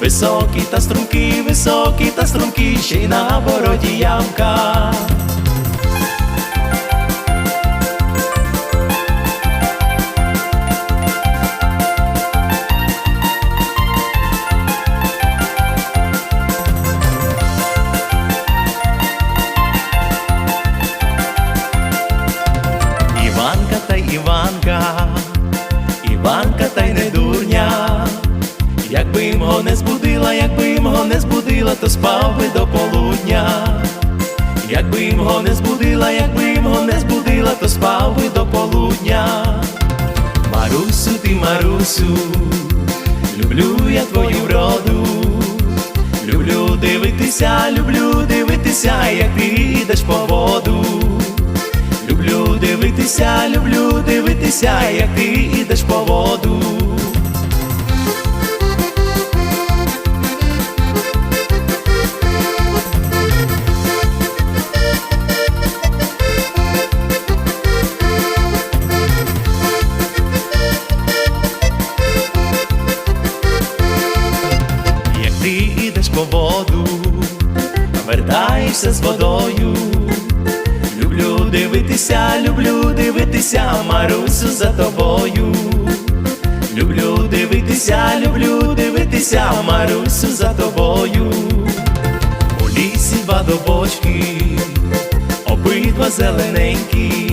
Високі та стрункі, високі та стрункі, ще й на бороді ямка. Іванка та Іванка Якби його не збудила, якби його не збудила, то спав би до полудня. Якби його не збудила, якби його не збудила, то спав би до полудня. Марусю, ти Марусю, люблю я твою вроду. Люблю дивитися, люблю дивитися, як ти йдеш по воду. Люблю дивитися, люблю дивитися, як ти йдеш по воду. Вертаєшся з водою. Люблю дивитися, люблю дивитися, Марусю за тобою. Люблю дивитися, люблю дивитися, Марусю за тобою. У лісі два добочки, обидва зелененькі,